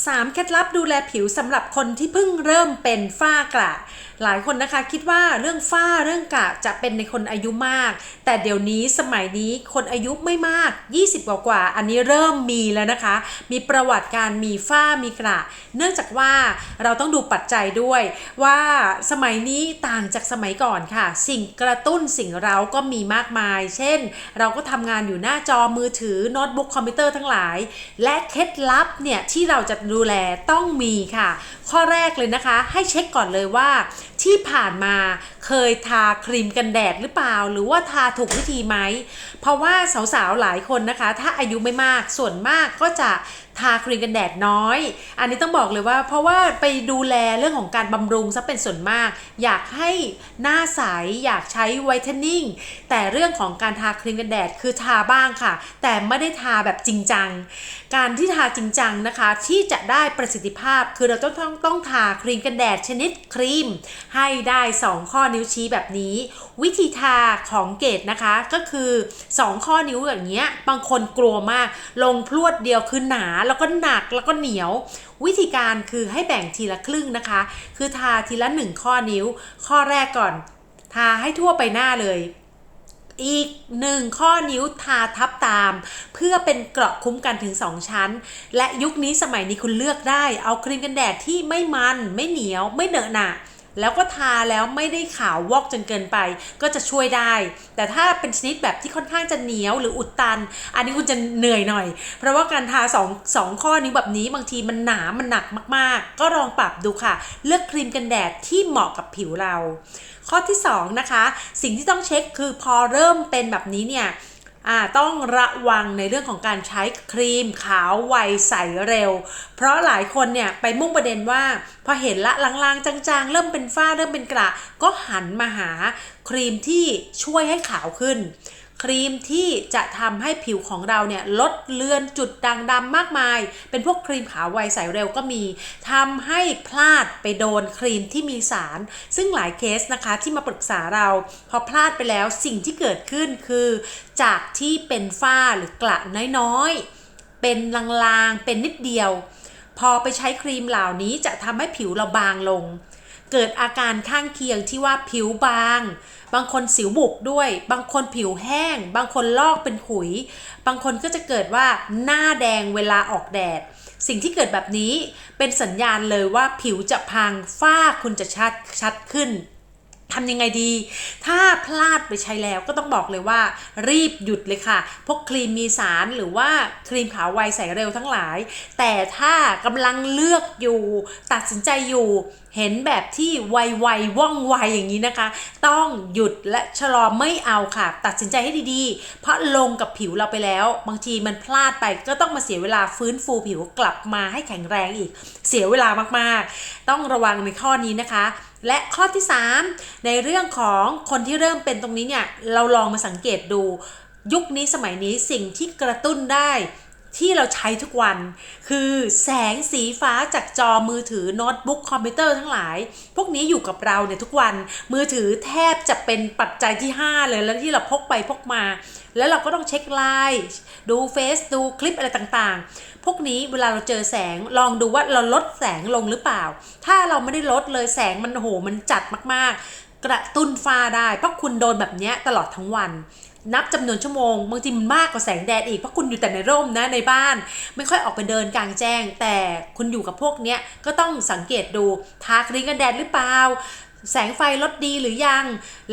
3 เคล็ดลับดูแลผิวสำหรับคนที่เพิ่งเริ่มเป็นฝ้ากระ หลายคนนะคะคิดว่าเรื่องฝ้าเรื่องกระจะเป็นในคนอายุมาก แต่เดี๋ยวนี้สมัยนี้คนอายุไม่มาก 20 กว่ากว่า อันนี้เริ่มมีแล้วนะคะ มีประวัติการมีฝ้ามีกระ เนื่องจากว่าเราต้องดูปัจจัยด้วย ว่าสมัยนี้ต่างจากสมัยก่อนค่ะ สิ่งกระตุ้นสิ่งเร้าก็มีมากมาย เช่น เราก็ทำงานอยู่หน้าจอมือถือโน้ตบุ๊กคอมพิวเตอร์ทั้งหลาย และเคล็ดลับเนี่ยที่เราจะดูแลต้องมีค่ะ ข้อแรกเลยนะคะ ให้เช็คก่อนเลยว่า ที่ผ่านมาเคยทาครีมกันแดดหรือเปล่า หรือว่าทาถูกวิธีไหม เพราะว่าสาวๆหลายคนนะคะ ถ้าอายุไม่มากส่วนมากก็จะทาครีมกันแดดน้อย อันนี้ต้องบอกเลยว่า เพราะว่าไปดูแลเรื่องของการบำรุงซะเป็นส่วนมาก อยากให้หน้าใสอยากใช้ไวท์เทนนิ่งแต่เรื่องของการทาครีมกันแดดคือทาบ้างค่ะ แต่ไม่ได้ทาแบบจริงจัง การที่ทาจริงจังนะคะ ที่จะได้ประสิทธิภาพคือเราต้องต้องต้องทาครีมกันแดดชนิดครีมให้ได้ 2 ข้อนิ้วชี้แบบนี้ วิธีทาของเกดนะคะก็คือ 2 ข้อนิ้วอย่างเงี้ยบางคนกลัวมาก ลงพรวดเดียวคือหนาแล้วก็หนักแล้วก็เหนียว วิธีการคือให้แบ่งทีละครึ่งนะคะ คือทาทีละ 1 ข้อนิ้ว ข้อแรกก่อน ทาให้ทั่วไปหน้าเลยอีกหนึ่งข้อนิ้วทาทับตาม เพื่อเป็นเกราะคุ้มกันถึง 2 ชั้น และยุคนี้สมัยนี้คุณเลือกได้ เอาครีมกันแดดที่ไม่มัน ไม่เหนียวไม่เหนอะหนะ แล้วก็ทาแล้วไม่ได้ขาววอกจนเกินไป ก็จะช่วยได้ แต่ถ้าเป็นชนิดแบบที่ค่อนข้างจะเหนียวหรืออุดตัน อันนี้คุณจะเหนื่อยหน่อย เพราะว่าการทาสองสองข้อนิ้แบบนี้บางทีมันหนา มันหนักมากๆ ก็ลองปรับดูค่ะ เลือกครีมกันแดดที่เหมาะกับผิวเรา ข้อที่2นะคะ สิ่งที่ต้องเช็คคือพอเริ่มเป็นแบบนี้เนี่ย ต้องระวังในเรื่องของการใช้ครีมขาวไวใสเร็ว เพราะหลายคนเนี่ยไปมุ่งประเด็นว่า พอเห็นละลางๆ จางๆ เริ่มเป็นฝ้าเริ่มเป็นกระ ก็หันมาหาครีมที่ช่วยให้ขาวขึ้น ครีมที่จะทำให้ผิวของเราเนี่ยลดเลือนจุดด่างดำมากมาย เป็นพวกครีมขาวไวใสเร็วก็มีทำให้พลาดไปโดนครีมที่มีสาร ซึ่งหลายเคสนะคะที่มาปรึกษาเราพอพลาดไปแล้วสิ่งที่เกิดขึ้นคือ จากที่เป็นฝ้าหรือกระน้อยๆ เป็นลางๆ เป็นนิดเดียว พอไปใช้ครีมเหล่านี้จะทำให้ผิวเราบางลง เกิดอาการข้างเคียงที่ว่าผิวบาง บางคนสิวบุกด้วย บางคนผิวแห้ง บางคนลอกเป็นขุย บางคนก็จะเกิดว่าหน้าแดงเวลาออกแดด สิ่งที่เกิดแบบนี้เป็นสัญญาณเลยว่าผิวจะพังฝ้าคุณจะชัดชัดขึ้น ทำยังไงดี ถ้าพลาดไปใช้แล้วก็ต้องบอกเลยว่า รีบหยุดเลยค่ะ พวกครีมมีสารหรือว่าครีมขาวไวใสเร็วทั้งหลาย แต่ถ้ากำลังเลือกอยู่ ตัดสินใจอยู่ เห็นแบบที่ไวๆว่องไวอย่างนี้นะคะ ต้องหยุดและชะลอไม่เอาค่ะ ตัดสินใจให้ดีๆ เพราะลงกับผิวเราไปแล้ว บางทีมันพลาดไปก็ต้องมาเสียเวลาฟื้นฟูผิวกลับมาให้แข็งแรงอีก เสียเวลามากๆ ต้องระวังในข้อนี้นะคะ และข้อที่ 3 ในเรื่องของคนที่เริ่มเป็นตรงนี้เนี่ยเราลองมาสังเกตดูยุคนี้สมัยนี้สิ่งที่กระตุ้นได้ ที่เราใช้ทุกวัน คือแสงสีฟ้าจากจอมือถือโน้ตบุ๊กคอมพิวเตอร์ทั้งหลาย พวกนี้อยู่กับเราเนี่ยทุกวันมือถือแทบจะเป็นปัจจัยที่ 5 เลยแล้วที่เราพกไปพกมา แล้วเราก็ต้องเช็คไลน์ดูเฟซดูคลิปอะไรต่างๆ พวกนี้เวลาเราเจอแสงลองดูว่าเราลดแสงลงหรือเปล่า ถ้าเราไม่ได้ลดเลยแสงมันโหมันจัดมากๆ กระตุ้นฟ้าได้เพราะคุณโดนแบบเนี้ยตลอดทั้งวัน นับจำนวนชั่วโมงบางทีมันมากกว่าแสงแดดอีกเพราะคุณอยู่แต่ในร่มนะในบ้าน ไม่ค่อยออกไปเดินกลางแจ้ง แต่คุณอยู่กับพวกเนี้ยก็ต้องสังเกตดูทาครีมกันแดดหรือเปล่า แสงไฟลดดีหรือยัง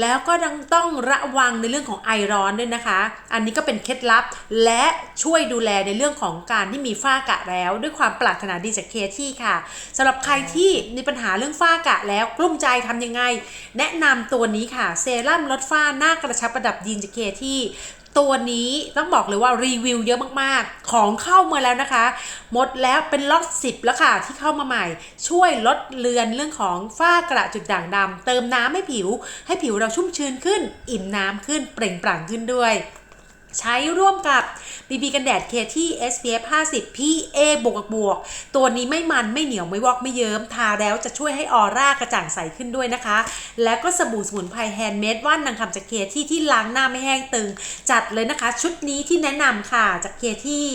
แล้วก็ยังต้องระวังในเรื่องของไอร้อนด้วยนะคะ อันนี้ก็เป็นเคล็ดลับ และช่วยดูแลในเรื่องของการที่มีฝ้ากระแล้ว ด้วยความปรารถนาดีจากเคที่ค่ะสำหรับใครที่มีปัญหาเรื่องฝ้ากระแล้วกลุ้มใจทำยังไง แนะนำตัวนี้ค่ะ เซรั่มลดฝ้าหน้ากระชับประดับยีนจากเคที่ ตัวนี้ต้องบอกเลยว่ารีวิวเยอะมากๆ ของเข้ามาแล้วนะคะ หมดแล้วเป็นล็อต10 แล้วค่ะที่เข้ามาใหม่ ช่วยลดเลือนเรื่องของฝ้ากระจุดด่างดำเติมน้ำให้ผิว ให้ผิวเราชุ่มชื้นขึ้น อิ่มน้ำขึ้นเปล่งปลั่งขึ้นด้วย ใช้ร่วมกับ BB กันแดดเคที่ SPF 50 PA บวกบวก ตัวนี้ไม่มันไม่เหนียวไม่วอกไม่เยิ้มทาแล้วจะช่วยให้ออร่ากระจ่างใสขึ้นด้วยนะคะ แล้วก็สบู่สมุนไพรแฮนด์เมดว่านนางคำจากเคที่ที่ล้างหน้าไม่แห้งตึง จัดเลยนะคะ ชุดนี้ที่แนะนำค่ะจากเคที่